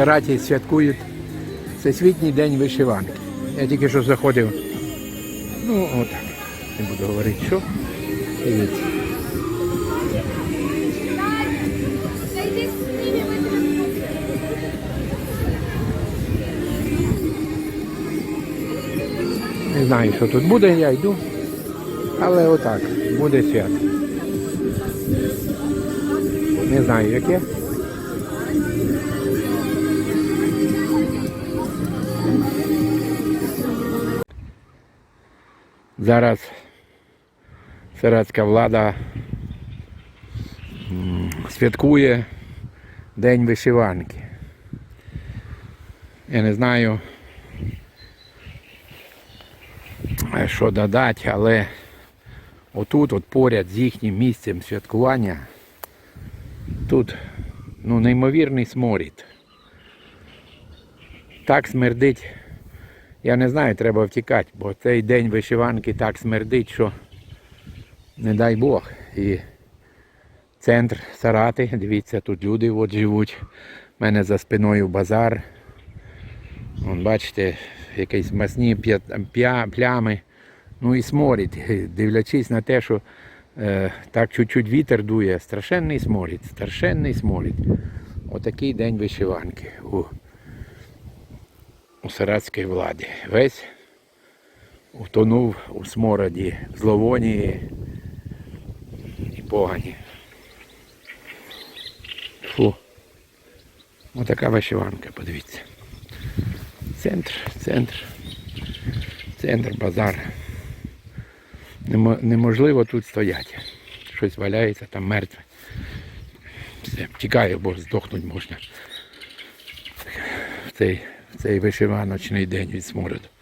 Сараті святкують Всесвітній день вишиванки. Я тільки що заходив. Ну, отак. Не буду говорити, що. Дивіться. Не знаю, що тут буде, я йду. Але отак, буде свято. Не знаю яке. Зараз саратська влада святкує День вишиванки. Я не знаю, е, що додати, але отут, от поряд з їхнім місцем святкування, тут ну, неймовірний сморід. Так смердить. Я не знаю, треба втікати, бо цей день вишиванки так смердить, що не дай Бог. І центр Сарати, дивіться, тут люди от живуть. У мене за спиною базар. Вон, бачите, якісь масні плями. Ну і сморід. Дивлячись на те, що е, так чуть-чуть вітер дує, страшенний сморід, страшенний сморід. Отакий день вишиванки у, у саратській владі. Весь утонув у смороді, зловонії і погані. Фу. Отака вишиванка, подивіться. Центр, центр, центр, базар. Неможливо тут стояти. Щось валяється, там мертве. Все, тікаю, бо здохнути можна. В цей, цей вишиваночний день від смороду.